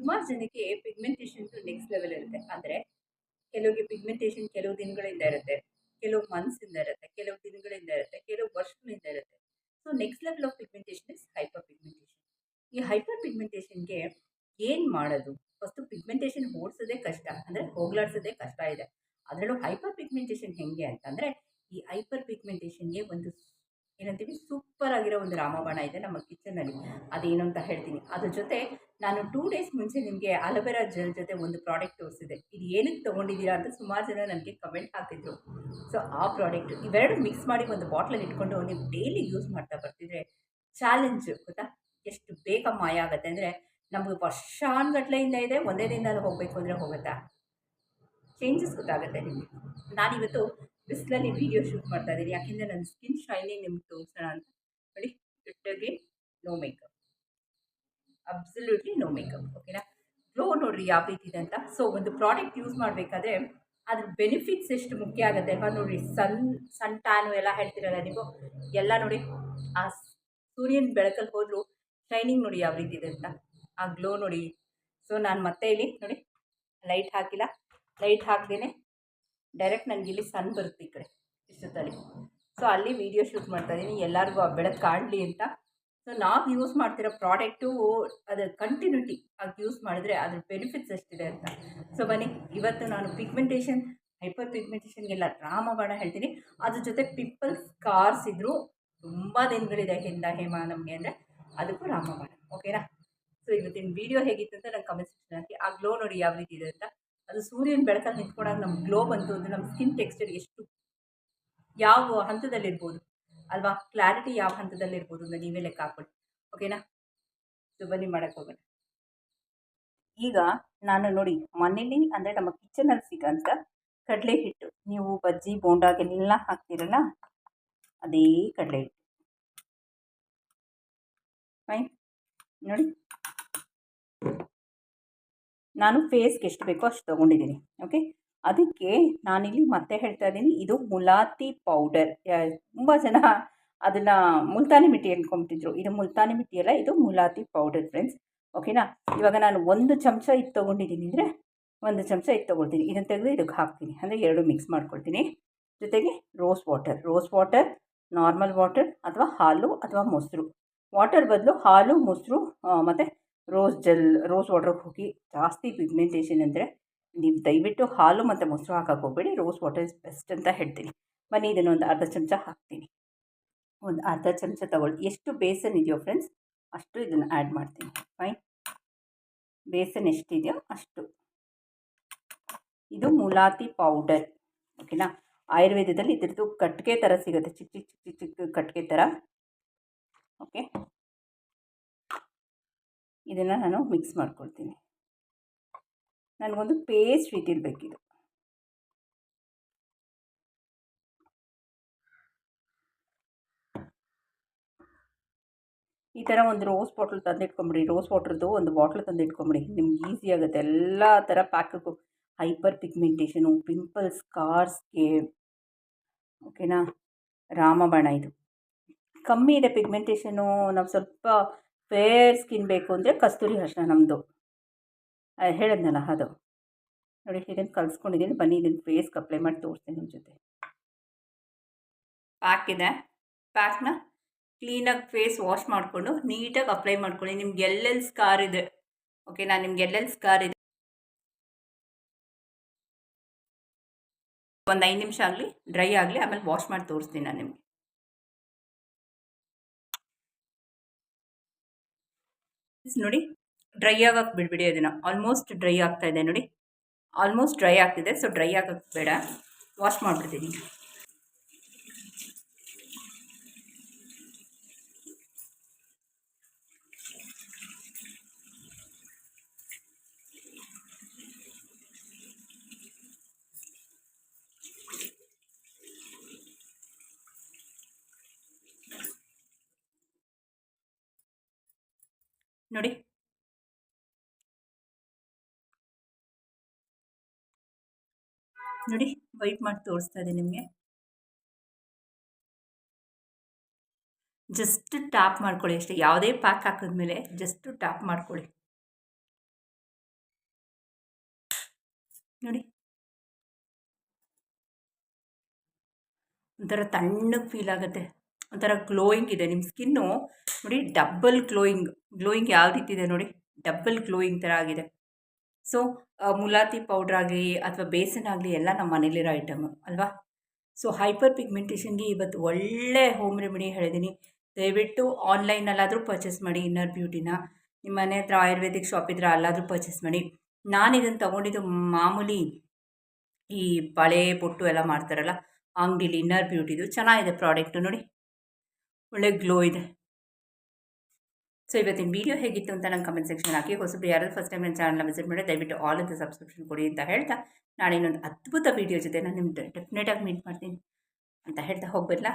ಸುಮಾರು ಜನಕ್ಕೆ ಪಿಗ್ಮೆಂಟೇಷನ್ಸು next level ಇರುತ್ತೆ. ಅಂದರೆ ಕೆಲವರಿಗೆ ಪಿಗ್ಮೆಂಟೇಷನ್ ಕೆಲವು ದಿನಗಳಿಂದ ಇರುತ್ತೆ, ಕೆಲವು ಮಂತ್ಸಿಂದ ಇರುತ್ತೆ, ಕೆಲವು ದಿನಗಳಿಂದ ಇರುತ್ತೆ, ಕೆಲವು ವರ್ಷಗಳಿಂದ ಇರುತ್ತೆ. So next level of pigmentation is hyper pigmentation ಈ ಹೈಪರ್ ಪಿಗ್ಮೆಂಟೇಷನ್ಗೆ ಏನು ಮಾಡೋದು? ಫಸ್ಟು ಪಿಗ್ಮೆಂಟೇಷನ್ ಓಡಿಸೋದೇ ಕಷ್ಟ, ಅಂದರೆ ಹೋಗ್ಲಾಡ್ಸೋದೇ ಕಷ್ಟ ಇದೆ. ಅದರಲ್ಲೂ ಹೈಪರ್ ಪಿಗ್ಮೆಂಟೇಷನ್ ಹೇಗೆ ಅಂತಂದರೆ, ಈ ಹೈಪರ್ ಪಿಗ್ಮೆಂಟೇಷನ್ಗೆ ಒಂದು ಏನಂತೀವಿ? ಸೂಪರ್ ಆಗಿರೋ ಒಂದು ರಾಮಬಾಣ ಇದೆ ನಮ್ಮ ಕಿಚನಲ್ಲಿ ಅದೇನು ಅಂತ ಹೇಳ್ತೀನಿ. ಅದ್ರ ಜೊತೆ ನಾನು ಟೂ ಡೇಸ್ ಮುಂಚೆ ನಿಮಗೆ ಅಲೋವೆರಾ ಜೆಲ್ ಜೊತೆ ಒಂದು ಪ್ರಾಡಕ್ಟ್ ತೋರಿಸಿದೆ. ಇದು ಏನಕ್ಕೆ ತೊಗೊಂಡಿದ್ದೀರಾ ಅಂತ ಸುಮಾರು ಜನ ನನಗೆ ಕಮೆಂಟ್ ಹಾಕಿದ್ರು ಸೊ ಆ ಪ್ರಾಡಕ್ಟ್ ಇವೆರಡು ಮಿಕ್ಸ್ ಮಾಡಿ ಒಂದು ಬಾಟ್ಲಲ್ಲಿ ಇಟ್ಕೊಂಡು ನೀವು ಡೈಲಿ ಯೂಸ್ ಮಾಡ್ತಾ ಬರ್ತಿದ್ರೆ ಚಾಲೆಂಜ್ ಗೊತ್ತಾ? ಎಷ್ಟು ಬೇಗ ಮಾಯ ಆಗುತ್ತೆ. ಅಂದರೆ ನಮಗೆ ವರ್ಷಾನ್ಗಟ್ಲೆಯಿಂದ ಇದೆ, ಒಂದೇ ದಿನದಲ್ಲಿ ಹೋಗಬೇಕು ಅಂದರೆ ಹೋಗುತ್ತಾ? ಚೇಂಜಸ್ ಗೊತ್ತಾಗುತ್ತೆ ನಿಮಗೆ. ನಾನಿವತ್ತು ಬಿಸಿಲಲ್ಲಿ ವಿಡಿಯೋ ಶೂಟ್ ಮಾಡ್ತಾ ಇದ್ದೀನಿ ಯಾಕೆಂದರೆ ನನ್ನ ಸ್ಕಿನ್ ಶೈನಿಂಗ್ ನಿಮ್ಗೆ ತೋರಿಸೋಣ ಅಂತ ನೋಡಿ ಇಟ್ಟಾಗಿ no makeup absolutely no makeup ಓಕೆನಾ ಗ್ಲೋ ನೋಡ್ರಿ ಯಾವ ರೀತಿ ಇದೆ ಅಂತ. ಸೊ ಒಂದು ಪ್ರಾಡಕ್ಟ್ ಯೂಸ್ ಮಾಡಬೇಕಾದ್ರೆ ಅದ್ರ ಬೆನಿಫಿಟ್ಸ್ ಎಷ್ಟು ಮುಖ್ಯ ಆಗುತ್ತೆ ಅಲ್ವಾ? ನೋಡಿ ಸನ್ ಸನ್ ಟ್ಯಾನು ಎಲ್ಲ ಹೇಳ್ತಿರಲ್ಲ ನೀವು? ಎಲ್ಲ ನೋಡಿ, ಆ ಸೂರ್ಯನ ಬೆಳಕಲ್ಲಿ ಹೋದರೂ ಶೈನಿಂಗ್ ನೋಡಿ ಯಾವ ರೀತಿ ಇದೆ ಅಂತ. ಆ ಗ್ಲೋ ನೋಡಿ. ಸೊ ನಾನು ಮತ್ತೆ ಇಲ್ಲಿ ನೋಡಿ ಲೈಟ್ ಹಾಕಿಲ್ಲ. ಲೈಟ್ ಹಾಕ್ದೇನೆ ಡೈರೆಕ್ಟ್ ನನಗೆ ಇಲ್ಲಿ ಸನ್ ಬರುತ್ತೆ ಈ ಕಡೆ ಇಷ್ಟೊತ್ತಲ್ಲಿ ಸೊ ಅಲ್ಲಿ ವೀಡಿಯೋ ಶೂಟ್ ಮಾಡ್ತಾ ಇದ್ದೀನಿ. ಎಲ್ಲರಿಗೂ ಆ ಬೆಳಕು ಕಾಣಲಿ ಅಂತ. ಸೊ ನಾವು ಯೂಸ್ ಮಾಡ್ತಿರೋ ಪ್ರಾಡಕ್ಟು ಅದು ಕಂಟಿನ್ಯೂಟಿ ಆಗಿ ಯೂಸ್ ಮಾಡಿದ್ರೆ ಅದ್ರ ಬೆನಿಫಿಟ್ಸ್ ಎಷ್ಟಿದೆ ಅಂತ. ಸೊ ಬನ್ನಿ, ಇವತ್ತು ನಾನು ಪಿಗ್ಮೆಂಟೇಷನ್ ಹೈಪರ್ ಪಿಗ್ಮೆಂಟೇಷನ್ಗೆಲ್ಲ ರಾಮಬಾಣ ಹೇಳ್ತೀನಿ. ಅದ್ರ ಜೊತೆ ಪಿಂಪಲ್ ಸ್ಕಾರ್ಸ್ ಇದ್ದರೂ ತುಂಬ ದಿನಗಳಿದೆ ಹಿಂದ ಹೇಮ ನಮಗೆ ಅಂದರೆ. ಅದಕ್ಕೂ ರಾಮಬಾಣ ಓಕೆನಾ ಸೊ ಇವತ್ತಿನ ವೀಡಿಯೋ ಹೇಗಿತ್ತು ಅಂತ ನಾನು ಕಮೆಂಟ್ ಸೆಕ್ಷನ್ ಹಾಕಿ. ಆ ಗ್ಲೋ ನೋಡಿ ಯಾವ ರೀತಿ ಇದೆ ಅಂತ. ಅದು ಸೂರ್ಯನ ಬೆಳಕಲ್ಲಿ ನಿಂತ್ಕೊಂಡಾಗ ನಮ್ಮ ಗ್ಲೋ ಬಂತು ಅಂದರೆ ನಮ್ಮ ಸ್ಕಿನ್ ಟೆಕ್ಸ್ಚರ್ ಎಷ್ಟು ಯಾವ ಹಂತದಲ್ಲಿರ್ಬೋದು, ಅಲ್ವಾ? ಕ್ಲಾರಿಟಿ ಯಾವ ಹಂತದಲ್ಲಿರ್ಬೋದು ಅಂತ ನೀವೇ ಲೆಕ್ಕ ಹಾಕ್ಕೊಳ್ಳಿ ಓಕೆನಾ ಸೊ ಬನ್ನಿ ಹೋಗೋಣ. ಈಗ ನಾನು ನೋಡಿ, ಮನೇಲಿ ಅಂದರೆ ನಮ್ಮ ಕಿಚನಲ್ಲಿ ಸಿಗೋಂಥ ಕಡಲೆ ಹಿಟ್ಟು ನೀವು ಬಜ್ಜಿ, ಬೋಂಡಾಗೆಲ್ಲ ಹಾಕ್ತಿರಲ್ಲ, ಅದೇ ಕಡಲೆ ಹಿಟ್ಟು ಫೈನ್ ನೋಡಿ. ನಾನು ಫೇಸ್ಗೆ ಎಷ್ಟು ಬೇಕೋ ಅಷ್ಟು ತೊಗೊಂಡಿದ್ದೀನಿ ಓಕೆ ಅದಕ್ಕೆ ನಾನಿಲ್ಲಿ ಮತ್ತೆ ಹೇಳ್ತಾ ಇದ್ದೀನಿ, ಇದು ಮುಲಾತಿ ಪೌಡರ್ ತುಂಬ ಜನ ಅದನ್ನು ಮುಲ್ತಾನಿ ಮಿಟ್ಟಿ ಅಂದ್ಕೊಂಬಿಟ್ಟಿದ್ರು ಇದು ಮುಲ್ತಾನಿ ಮಿಟ್ಟಿ ಅಲ್ಲ, ಇದು ಮುಲಾತಿ ಪೌಡರ್ ಫ್ರೆಂಡ್ಸ್ ಓಕೆನಾ ಇವಾಗ ನಾನು ಒಂದು ಚಮಚ ಇದು ತೊಗೊಂಡಿದ್ದೀನಿ ಅಂದರೆ ಒಂದು ಚಮಚ ಇದು ತೊಗೊಳ್ತೀನಿ. ಇದನ್ನು ತೆಗೆದು ಇದಕ್ಕೆ ಹಾಕ್ತೀನಿ. ಅಂದರೆ ಎರಡು ಮಿಕ್ಸ್ ಮಾಡ್ಕೊಳ್ತೀನಿ. ಜೊತೆಗೆ rose water rose water normal water ಅಥವಾ ಹಾಲು, ಅಥವಾ ಮೊಸರು. ವಾಟರ್ ಬದಲು ಹಾಲು, ಮೊಸರು ಮತ್ತು ರೋಸ್ ಜೆಲ್, ರೋಸ್ ವಾಟ್ರಿಗೆ ಹೋಗಿ ಜಾಸ್ತಿ ಪಿಗ್ಮೆಂಟೇಷನ್ ಅಂದರೆ ನೀವು ದಯವಿಟ್ಟು ಹಾಲು ಮತ್ತು ಮೊಸರು ಹಾಕಕ್ಕೆ ಹೋಗಬೇಡಿ, ರೋಸ್ ವಾಟರ್ ಇಸ್ ಬೆಸ್ಟ್ ಅಂತ ಹೇಳ್ತೀನಿ. ಬನ್ನಿ, ಇದನ್ನು ಒಂದು ಅರ್ಧ ಚಮಚ ಹಾಕ್ತೀನಿ. ಒಂದು ಅರ್ಧ ಚಮಚ ತಗೊಳ್ಳಿ. ಎಷ್ಟು ಬೇಸನ್ ಇದೆಯೋ ಫ್ರೆಂಡ್ಸ್ ಅಷ್ಟು ಇದನ್ನು ಆ್ಯಡ್ ಮಾಡ್ತೀನಿ. ಫೈನ್ ಬೇಸನ್ ಎಷ್ಟಿದೆಯೋ ಅಷ್ಟು. ಇದು ಮುಲಾತಿ ಪೌಡರ್ ಓಕೆನಾ ಆಯುರ್ವೇದದಲ್ಲಿ ಇದ್ರದ್ದು ಕಟ್ಟಿಗೆ ಥರ ಸಿಗುತ್ತೆ. ಚಿಕ್ಕ ಚಿಕ್ಕ ಚಿಕ್ಕ ಚಿಕ್ಕ ಕಟ್ಟಿಗೆ ಥರ ಓಕೆ ಇದನ್ನು ನಾನು ಮಿಕ್ಸ್ ಮಾಡ್ಕೊಳ್ತೀನಿ. ನನಗೊಂದು ಪೇಸ್ಟ್ ರೀತಿಲಿ ಬೇಕಿದು ಈ ಥರ ಒಂದು ರೋಸ್ ಬಾಟ್ಲ್ ತಂದಿಟ್ಕೊಂಬಿಡಿ. ರೋಸ್ ವಾಟ್ರದ್ದು ಒಂದು ಬಾಟ್ಲ್ ತಂದಿಟ್ಕೊಂಬಿಡಿ. ನಿಮ್ಗೆ ಈಸಿ ಆಗುತ್ತೆ. ಎಲ್ಲ ಥರ ಪ್ಯಾಕಗೂ ಹೈಪರ್ ಪಿಗ್ಮೆಂಟೇಷನು ಪಿಂಪಲ್ಸ್ ಕಾರ್ಸ್ಗೆ ಓಕೆನಾ ರಾಮಬಾಣ ಇದು. ಕಮ್ಮಿ ಇದೆ ಪಿಗ್ಮೆಂಟೇಷನು ನಾವು ಸ್ವಲ್ಪ ಫೇರ್ ಸ್ಕಿನ್ ಬೇಕು ಅಂದರೆ ಕಸ್ತೂರಿ ಅರಿಶಿನ ನಮ್ಮದು ಹೇಳಿದ್ನಲ್ಲ ಅದು. ನೋಡಿ ಇದನ್ನು ಕಲಿಸ್ಕೊಂಡಿದ್ದೀನಿ. ಬನ್ನಿ ಇದನ್ನು ಫೇಸ್ಗೆ ಅಪ್ಲೈ ಮಾಡಿ ತೋರಿಸ್ತೀನಿ ನಿಮ್ಮ ಜೊತೆ. ಪ್ಯಾಕ್ ಇದೆ. ಪ್ಯಾಕ್ನ ಕ್ಲೀನಾಗಿ ಫೇಸ್ ವಾಶ್ ಮಾಡಿಕೊಂಡು ನೀಟಾಗಿ ಅಪ್ಲೈ ಮಾಡ್ಕೊಳ್ಳಿ. ನಿಮ್ಗೆ ಎಲ್ಲೆಲ್ಲಿ ಸ್ಕಾರ್ ಇದೆ. ಓಕೆ ನಾನು ನಿಮ್ಗೆ ಎಲ್ಲೆಲ್ಲಿ ಸ್ಕಾರ್ ಇದೆ. ಒಂದು ಐದು ನಿಮಿಷ ಆಗಲಿ ಡ್ರೈ ಆಗಲಿ, ಆಮೇಲೆ ವಾಶ್ ಮಾಡಿ ತೋರಿಸ್ತೀನಿ ನಾನು ನಿಮಗೆ. ನೋಡಿ ಡ್ರೈ ಆಗೋಕೆ ಬಿಡ್ಬಿಡಿ ಅದನ್ನು. ಆಲ್ಮೋಸ್ಟ್ ಡ್ರೈ ಆಗ್ತಾ ಇದೆ ನೋಡಿ. ಆಲ್ಮೋಸ್ಟ್ ಡ್ರೈ ಆಗ್ತಿದೆ. ಸೊ ಡ್ರೈ ಆಗೋಕ್ಕೆ ಬೇಡ. ವಾಶ್ ಮಾಡಿಬಿಡ್ತೀನಿ. ನೋಡಿ. ನೋಡಿ ವೈಟ್ ಮಾಡಿ ತೋರಿಸ್ತಾ ಇದೆ ನಿಮಗೆ. ಜಸ್ಟ್ ಟಾಪ್ ಮಾಡ್ಕೊಳ್ಳಿ ಅಷ್ಟೇ. ಯಾವುದೇ ಪ್ಯಾಕ್ ಹಾಕಿದ್ಮೇಲೆ ಜಸ್ಟ್ ಟಾಪ್ ಮಾಡ್ಕೊಳ್ಳಿ. ನೋಡಿ. ಒಂಥರ ತಣ್ಣಗೆ ಫೀಲ್ ಆಗುತ್ತೆ. ಒಂಥರ ಗ್ಲೋಯಿಂಗ್ ಇದೆ. ನಿಮ್ಮ ಸ್ಕಿನ್ನು ನೋಡಿ ಡಬ್ಬಲ್ ಗ್ಲೋಯಿಂಗ್ ಗ್ಲೋಯಿಂಗ್ ಯಾವ ರೀತಿ ಇದೆ ನೋಡಿ ಡಬ್ಬಲ್ ಗ್ಲೋಯಿಂಗ್ ಥರ ಆಗಿದೆ. ಸೊ ಮುಲಾತಿ ಪೌಡ್ರ್ ಆಗಲಿ ಅಥವಾ ಬೇಸನ್ ಆಗಲಿ ಎಲ್ಲ ನಮ್ಮ ಮನೇಲಿರೋ ಐಟಮ್ ಅಲ್ವಾ? ಸೊ ಹೈಪರ್ ಪಿಗ್ಮೆಂಟೇಷನ್ಗೆ ಇವತ್ತು ಒಳ್ಳೆ ಹೋಮ್ ರೆಮಿಡಿ ಹೇಳಿದ್ದೀನಿ ದಯವಿಟ್ಟು ಆನ್ಲೈನಲ್ಲಾದರೂ ಪರ್ಚೇಸ್ ಮಾಡಿ ಇನ್ನರ್ ಬ್ಯೂಟಿನ ನಿಮ್ಮ ಮನೆ ಹತ್ರ ಆಯುರ್ವೇದಿಕ್ ಶಾಪ್ ಇದ್ರೆ ಅಲ್ಲಾದರೂ ಪರ್ಚೇಸ್ ಮಾಡಿ. ನಾನು ಇದನ್ನು ತೊಗೊಂಡಿದ್ದು ಮಾಮೂಲಿ ಈ ಬಳೆ, ಬೊಟ್ಟು ಎಲ್ಲ ಮಾಡ್ತಾರಲ್ಲ, ಅಂಗಡಿಲಿ ಇನ್ನರ್ ಬ್ಯೂಟಿದು ಚೆನ್ನಾಗಿದೆ ಪ್ರಾಡಕ್ಟು ನೋಡಿ. ಒಳ್ಳೆ ಗ್ಲೋ ಇದೆ. ಸೊ ಇವತ್ತಿನ ವೀಡಿಯೋ ಹೇಗಿತ್ತು ಅಂತ ನಂಗೆ ಕಮೆಂಟ್ ಸೆಕ್ಷನ್ ಹಾಕಿ. ಹೊಸಬ್ರು ಯಾರಾದ್ರೂ ಫಸ್ಟ್ ಟೈಮ್ ನನ್ನ ಚಾನಲ್ನ ವಿಸಿಟ್ ಮಾಡಿ ದಯವಿಟ್ಟು ಆಲ್ ಅಂತ ಸಬ್ಸ್ಕ್ರಿಪ್ಷನ್ ಕೊಡಿ ಅಂತ ಹೇಳ್ತಾ ನಾಳೆ ಇನ್ನೊಂದು ಅದ್ಭುತ ವೀಡಿಯೋ ಜೊತೆ ನಾನು ನಿಮ್ಮ ಡೆಫಿನೆಟಾಗಿ ಮೀಟ್ ಮಾಡ್ತೀನಿ ಅಂತ ಹೇಳ್ತಾ ಹೋಗ್ಬರಲ್ಲ